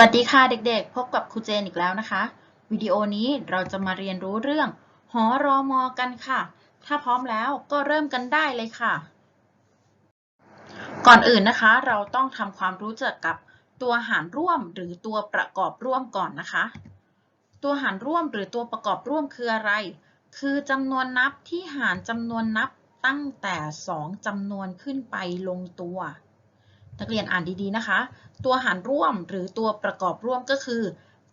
วัสดีค่ะเด็กๆ พบกับครูเจนอีกแล้วนะคะ วิดีโอนี้เราจะมาเรียนรู้เรื่อง หอรอมอกันค่ะ ถ้าพร้อมแล้วก็เริ่มกันได้เลยค่ะ ก่อนอื่นนะคะ เราต้องทำความรู้จักกับตัวหารร่วมหรือตัวประกอบร่วมก่อนนะคะ ตัวหารร่วมหรือตัวประกอบร่วมคืออะไร คือจำนวนนับที่หารจำนวนนับตั้งแต่ 2จำนวนขึ้นไปลงตัว นักเรียนอ่านดีๆนะคะ ตัวหารร่วมหรือตัวประกอบร่วมก็คือ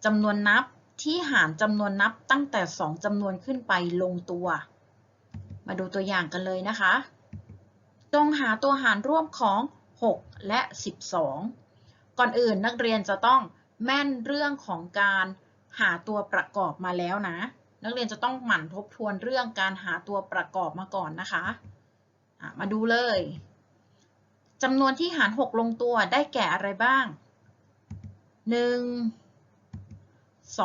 จำนวนนับที่หารจำนวนนับตั้งแต่ 2จำนวนขึ้นไปลงตัว มาดูตัวอย่างกันเลยนะคะ จงหาตัวหารร่วมของ 6 และ 12 ก่อนอื่นนักเรียนจะต้องแม่นเรื่องของการหาตัวประกอบมาแล้วนะ นักเรียนจะต้องหมั่นทบทวนเรื่องการหาตัวประกอบมาก่อนนะคะะมาดูเลย จำนวนที่หาร 6 ลงตัวได้แก่อะไรบ้าง 1 2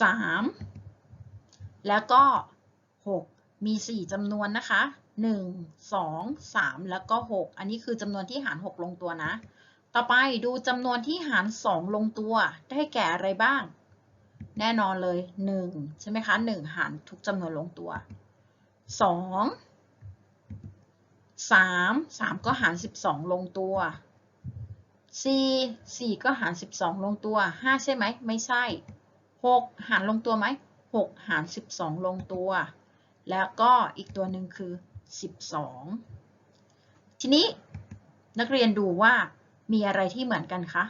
3 แล้วก็ 6 มี 4จำนวนนะคะ 1 2 3 แล้วก็ 6 อันนี้คือจำนวนที่หาร 6 ลงตัวนะ ต่อไปดูจำนวนที่หาร 2 ลงตัวได้แก่อะไรบ้าง แน่นอนเลย 1 ใช่ไหมคะ 1 หารทุกจำนวนลงตัว 2 3 3 ก็หาร 12 ลงตัว 4 4 ก็หาร 12 ลงตัว 5 ใช่ไหม ไม่ใช่ 6 หารลงตัวไหม 6 หาร 12 ลงตัว แล้วก็อีกตัวหนึ่งคือ 12 ทีนี้นักเรียนดูว่ามีอะไรที่เหมือนกันคะ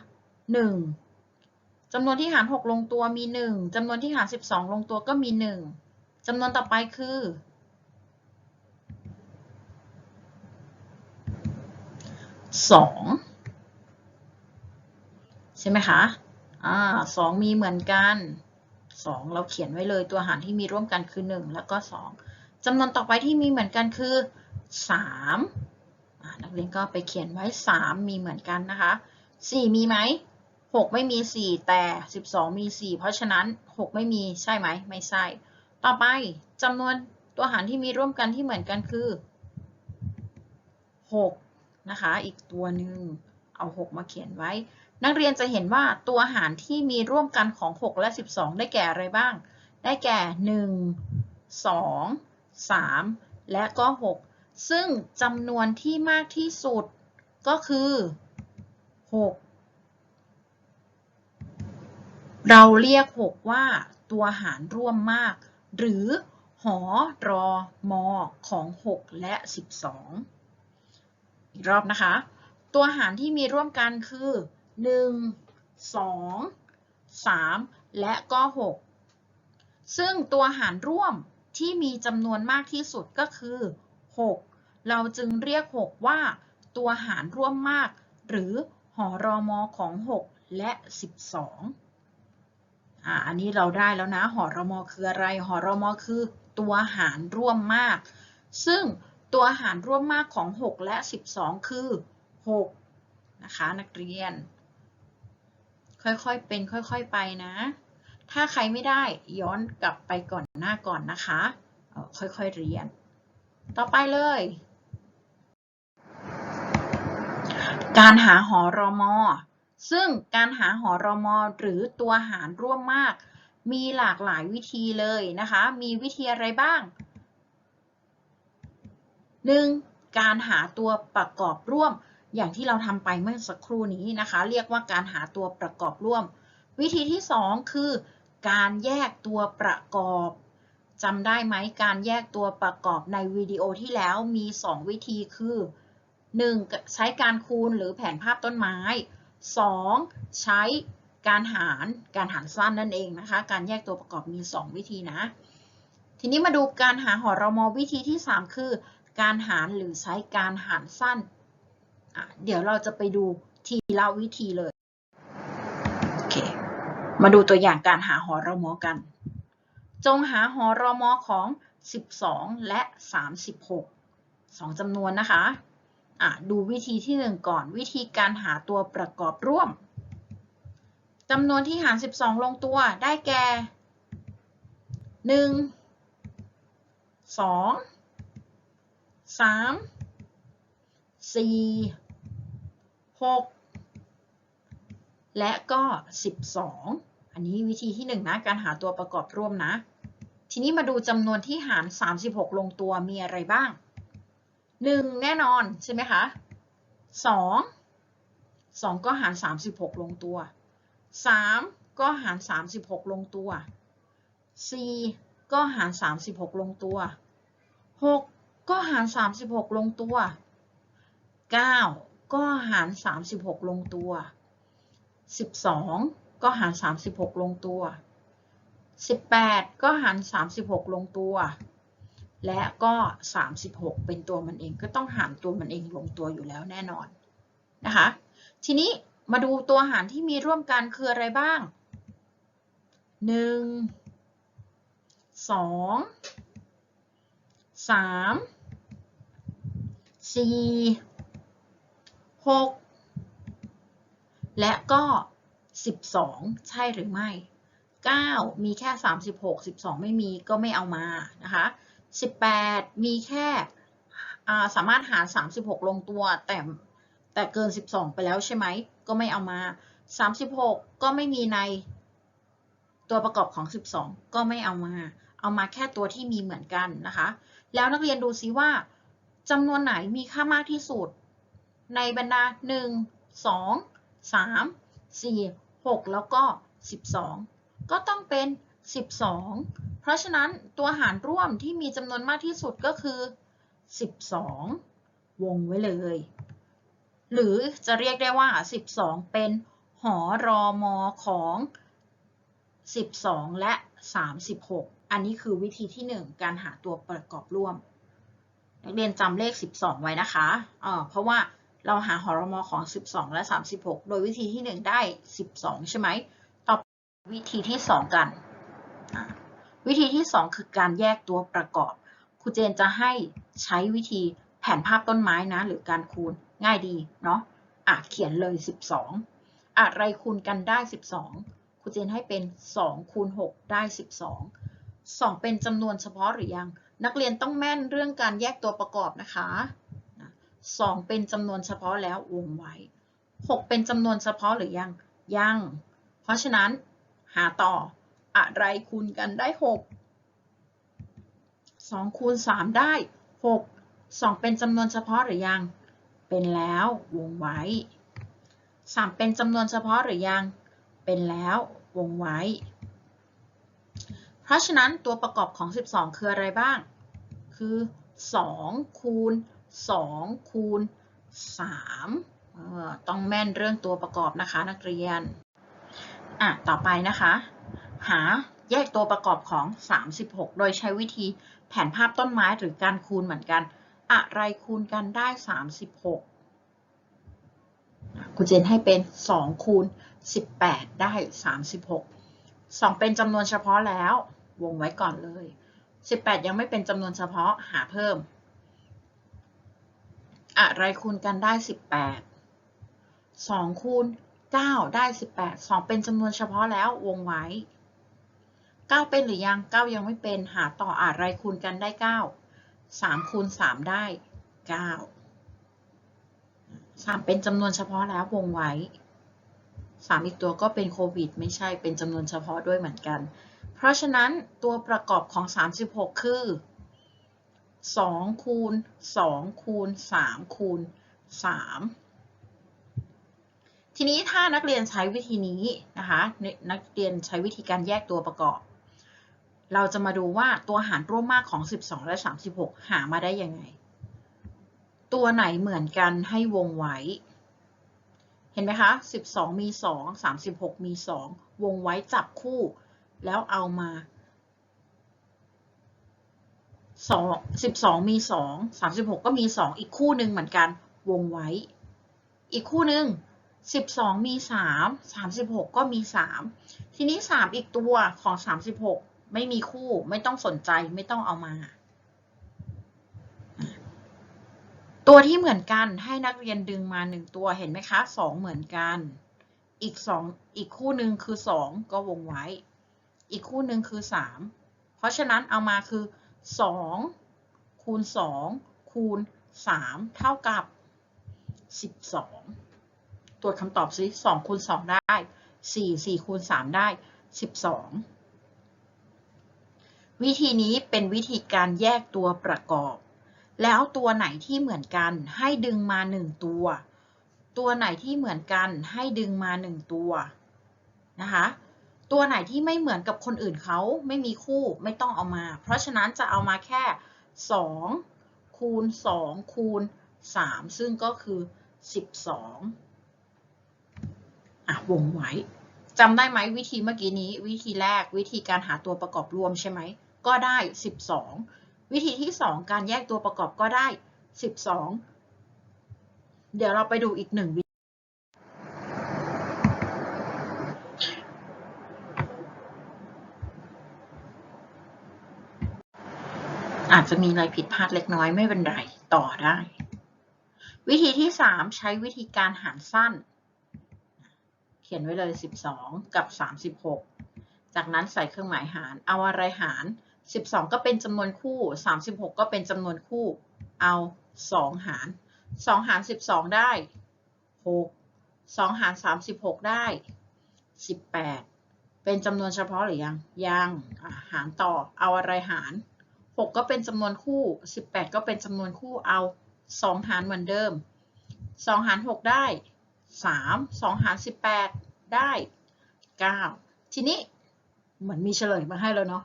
1. จำนวนที่หาร 6 ลงตัวมี 1จำนวนที่หาร 12 ลงตัวก็มี 1จำนวนต่อไปคือ สองใช่ไหมคะอ่าสองมีเหมือนกันสองเราเขียนไว้เลยตัวหารที่มีร่วมกันคือหนึ่งแล้วก็สองจำนวนต่อไปที่มีเหมือนกันคือสามนักเรียนก็ไปเขียนไว้สามมีเหมือนกันนะคะสี่มีไหมหกไม่มีสี่แต่สิบสองมีสี่เพราะฉะนั้นหกไม่มีใช่ไหม ไม่ใช่ ต่อไปจำนวนตัวหารที่มีร่วมกันที่เหมือนกันคือหก นะคะ อีกตัวหนึ่งเอา 6 มาเขียนไว้ นักเรียนจะเห็นว่าตัวหารที่มีร่วมกันของ 6 และ 12 ได้แก่อะไรบ้าง ได้แก่ 1 2 3 และก็ 6 ซึ่งจำนวนที่มากที่สุดก็คือ 6 เราเรียก 6 ว่าตัวหารร่วมมาก หรือหอรอมอของ 6 และ 12 อีกรอบนะคะ ตัวหารที่มีร่วมกันคือ 1 2 3 และก็ 6 ซึ่งตัวหารร่วมที่มีจำนวนมากที่สุดก็คือ 6 เราจึงเรียก 6 ว่า ตัวหารร่วมมาก หรือหอรอมอของ 6 และ 12อ่าอันนี้เราได้แล้วนะ หอรอมอคืออะไร หอรอมอคือ ตัวหารร่วมมาก ซึ่ง ตัวหารร่วมมากของ 6 และ 12 คือ 6 นะคะ นักเรียน ค่อยๆ เป็นค่อยๆ ไปนะ ถ้าใครไม่ได้ย้อนกลับไปก่อนหน้าก่อนนะคะ ค่อยๆ เรียน ต่อไปเลย การหาหอรอมอ ซึ่งการหาหอรอมอหรือตัวหารร่วมมาก มีหลากหลายวิธีเลยนะคะ มีวิธีอะไรบ้าง 1. การหาตัวประกอบร่วม อย่างที่เราทำไปเมื่อสักครู่นี้นะคะ เรียกว่าการหาตัวประกอบร่วม วิธีที่ 2 คือ การแยกตัวประกอบจำได้ไหมการแยกตัวประกอบในวิดีโอที่แล้วมี 2 วิธีคือ 1. ใช้การคูณหรือแผนภาพต้นไม้ 2. ใช้การหารการหารสั้นนั่นเองนะคะ การแยกตัวประกอบมี 2 วิธีนะ ทีนี้มาดูการหาหอรมอวิธีที่ 3 คือ การหารหรือใช้การหารสั้น เดี๋ยวเราจะไปดูทีละวิธีเลย โอเค มาดูตัวอย่างการหาหอรมอกัน จงหาหอรมอของ 12 และ 36 2จำนวนนะคะะดูวิธีที่ 1 ก่อน วิธีการหาตัวประกอบร่วมจำนวนที่หาร 12 ลงตัวได้แก่ 1 2 สามสี่หกและก็ 12 อันนี้วิธีที่ 1 นะ การหาตัวประกอบร่วมนะ ทีนี้มาดูจำนวนที่หาร 36 ลงตัวมีอะไรบ้าง 1 แน่นอน ใช่ไหมคะ 2 2 ก็หาร 36 ลงตัว 3 ก็หาร 36 ลงตัว 4 ก็หาร 36 ลงตัว 6 ก็หาร 36 ลงตัว 9 ก็หาร 36 ลงตัว 12 ก็หาร 36 ลงตัว 18 ก็หาร 36 ลงตัว และก็ 36 เป็นตัวมันเองก็ต้องหารตัวมันเองลงตัวอยู่แล้วแน่นอนนะคะ ทีนี้มาดูตัวหารที่มีร่วมกันคืออะไรบ้าง 1 2 3 4 6และก็12ใช่หรือไม่9มีแค่36 12ไม่มีก็ไม่เอามานะคะ18มีแค่สามารถหาร36ลงตัวแต่แต่เกิน12ไปแล้วใช่ไหมก็ไม่เอามา36ก็ไม่มีในตัวประกอบของ12ก็ไม่เอามา เอามาแค่ตัวที่มีเหมือนกันนะคะ แล้วนักเรียนดูซิว่า จำนวนไหนมีค่ามากที่สุด ในบรรดา 1 2 3 4 6 แล้วก็ 12 ก็ต้องเป็น 12 เพราะฉะนั้นตัวหารร่วมที่มีจำนวนมากที่สุดก็คือ 12 วงไว้เลย หรือจะเรียกได้ว่า 12 เป็นหอรอมอของ 12 และ 36 อันนี้คือวิธีที่ 1 การหาตัวประกอบร่วม นักเรียนจำเลข 12 ไว้นะคะะเพราะว่าเราหาหอรมอของ 12 และ 36 โดยวิธีที่ 1 ได้ 12 ใช่ไหม ต่อวิธีที่ 2 กัน วิธีที่ 2 คือการแยกตัวประกอบ ครูเจนจะให้ใช้วิธีแผนภาพต้นไม้นะ หรือการคูณง่ายดีเนาะอะเขียนเลย 12 อะไรคูณกันได้ 12 ครูเจนให้เป็น 2 คูณ 6 ได้ 12 2 เป็นจำนวนเฉพาะหรือยัง นักเรียนต้องแม่นเรื่องการแยกตัวประกอบนะคะ2เป็นจำนวนเฉพาะแล้ววงไว้ 6 เป็นจำนวนเฉพาะหรือยัง ยัง เพราะฉะนั้นหาต่ออะไรคูณกันได้ 6 2คูณ3ได้ 6 2 เป็นจำนวนเฉพาะหรือยัง เป็นแล้ววงไว้ 3 เป็นจำนวนเฉพาะหรือยัง เป็นแล้ววงไว้ ราะฉะนั้นตัวประกอบของ 12 คืออะไรบ้าง คือ 2 คูณ 2 คูณ 3 ต้องแม่นเรื่องตัวประกอบนะคะนักเรียน อะ ต่อไปนะคะ หาแยกตัวประกอบของ 36 โดยใช้วิธีแผนภาพต้นไม้หรือการคูณเหมือนกัน อะไรคูณกันได้ 36ครูเจนให้เป็น 2 คูณ 18 ได้ 36 2 เป็นจำนวนเฉพาะแล้ว วงไว้ก่อนเลย 18 ยังไม่เป็นจำนวนเฉพาะหาเพิ่ม อะไรคูณกันได้ 18 2 คูณ 9 ได้ 18 2 เป็นจำนวนเฉพาะแล้ววงไว้ 9 เป็นหรือยัง 9 ยังไม่เป็นหาต่ออะไรคูณกันได้ 9 3 คูณ 3 ได้ 9 3 เป็นจำนวนเฉพาะแล้ววงไว้ 3 อีกตัวก็เป็นโควิด ไม่ใช่เป็นจำนวนเฉพาะด้วยเหมือนกัน เพราะฉะนั้นตัวประกอบของ 36 คือ 2 คูณ 2 คูณ 3 คูณ 3 ทีนี้ถ้านักเรียนใช้วิธีนี้นะคะนักเรียนใช้วิธีการแยกตัวประกอบ เราจะมาดูว่าตัวหารร่วมมากของ 12 และ 36 หามาได้ยังไง ตัวไหนเหมือนกันให้วงไว้ เห็นไหมคะ 12 มี 2 36 มี 2 วงไว้จับคู่ แล้วเอามาสองสิบสองมีสองสามสิบหกก็มีสองอีกคู่หนึ่งเหมือนกันวงไว้ อีกคู่หนึ่งสิบสองมีสามสามสิบหกก็มีสามทีนี้สามอีกตัวของสามสิบหกไม่มีคู่ไม่ต้องสนใจไม่ต้องเอามา ตัวที่เหมือนกันให้นักเรียนดึงมาหนึ่งตัวเห็นไหมคะสองเหมือนกัน อีกสองอีกคู่หนึ่งคือสองก็วงไว้ อีกคู่หนึ่งคือสามเพราะฉะนั้นเอามาคือ 2 คูณ 2 คูณ 3 เท่ากับ 12 ตรวจคำตอบซิสองคูณสองได้สี่สี่คูณสามได้สิบสองวิธีนี้เป็นวิธีการแยกตัวประกอบ แล้วตัวไหนที่เหมือนกันให้ดึงมาหนึ่งตัว ตัวไหนที่เหมือนกันให้ดึงมาหนึ่งตัวนะคะ ตัวไหนที่ไม่เหมือนกับคนอื่นเขาไม่มีคู่ไม่ต้องเอามา เพราะฉะนั้นจะเอามาแค่ 2 คูณ 2 คูณ 3 ซึ่งก็คือ 12 อะ วงไว้จำได้ไหมวิธีเมื่อกี้นี้ วิธีแรกวิธีการหาตัวประกอบรวมใช่ไหม ก็ได้ 12 วิธีที่ 2 การแยกตัวประกอบก็ได้ 12 เดี๋ยวเราไปดูอีกหนึ่ง อาจจะมีอะไรผิดพลาดเล็กน้อยไม่เป็นไรต่อได้ วิธีที่ 3 ใช้วิธีการหารสั้น เขียนไว้เลย 12 กับ 36 จากนั้นใส่เครื่องหมายหาร เอาอะไรหาร 12 ก็เป็นจำนวนคู่ 36 ก็เป็นจำนวนคู่ เอา 2 หาร 2 หาร 12 ได้ 6 2 หาร 36 ได้ 18 เป็นจำนวนเฉพาะหรือยัง ยัง หารต่อ เอาอะไรหาร 6 ก็เป็นจำนวนคู่ 18 ก็เป็นจำนวนคู่เอา 2 หารเหมือนเดิม 2 หาร 6 ได้ 3 2 หาร 18 ได้ 9 ทีนี้เหมือนมีเฉลยมาให้แล้วเนาะ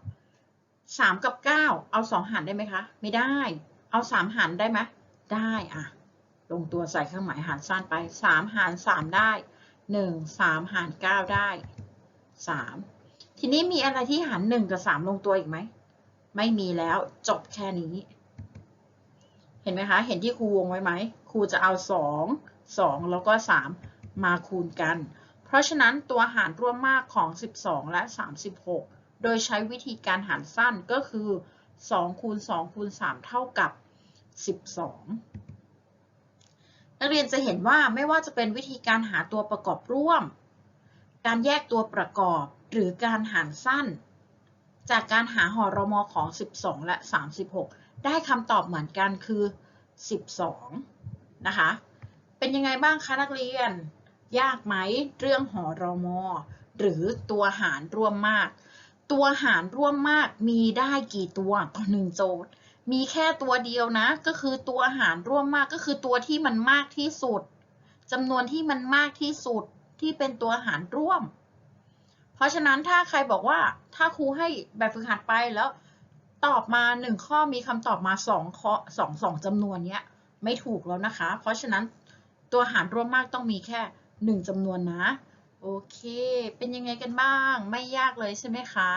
3 กับ 9 เอา 2 หารได้ไหมคะ ไม่ได้ เอา 3 หารได้ไหมได้อะลงตัวใส่เครื่องหมายหารสั้นไป 3 หาร 3 ได้ 1 3 หาร 9 ได้ 3 ทีนี้มีอะไรที่หาร 1 กับ 3 ลงตัวอีกไหม ไม่มีแล้วจบแค่นี้ เห็นไหมคะ เห็นที่ครูวงไว้ไหมครูจะเอา 2 2 แล้วก็ 3 มาคูณกัน เพราะฉะนั้นตัวหารร่วมมากของ 12 และ 36 โดยใช้วิธีการหารสั้นก็คือ 2 คูณ 2 คูณ 3 เท่ากับ 12 นักเรียนจะเห็นว่าไม่ว่าจะเป็นวิธีการหาตัวประกอบร่วม การแยกตัวประกอบ หรือการหารสั้น จากการหาหอรมอของ 12 และ 36 ได้คำตอบเหมือนกันคือ 12 นะคะ เป็นยังไงบ้างคะนักเรียน ยากไหมเรื่องหอรมอ หรือตัวหารร่วมมาก ตัวหารร่วมมากมีได้กี่ตัวต่อหนึ่งโจทย์ มีแค่ตัวเดียวนะ ก็คือตัวหารร่วมมากก็คือตัวที่มันมากที่สุดจำนวนที่มันมากที่สุดที่เป็นตัวหารร่วม เพราะฉะนั้นถ้าใครบอกว่าถ้าครูให้แบบฝึกหัดไปแล้วตอบมาหนึ่งข้อมีคำตอบมาสองข้อสองสองจำนวนเนี้ยไม่ถูกแล้วนะคะ เพราะฉะนั้นตัวหารร่วมมากต้องมีแค่หนึ่งจำนวนนะ โอเค เป็นยังไงกันบ้าง ไม่ยากเลยใช่ไหมคะ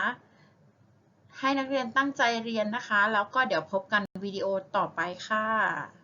ให้นักเรียนตั้งใจเรียนนะคะ แล้วก็เดี๋ยวพบกันวิดีโอต่อไปค่ะ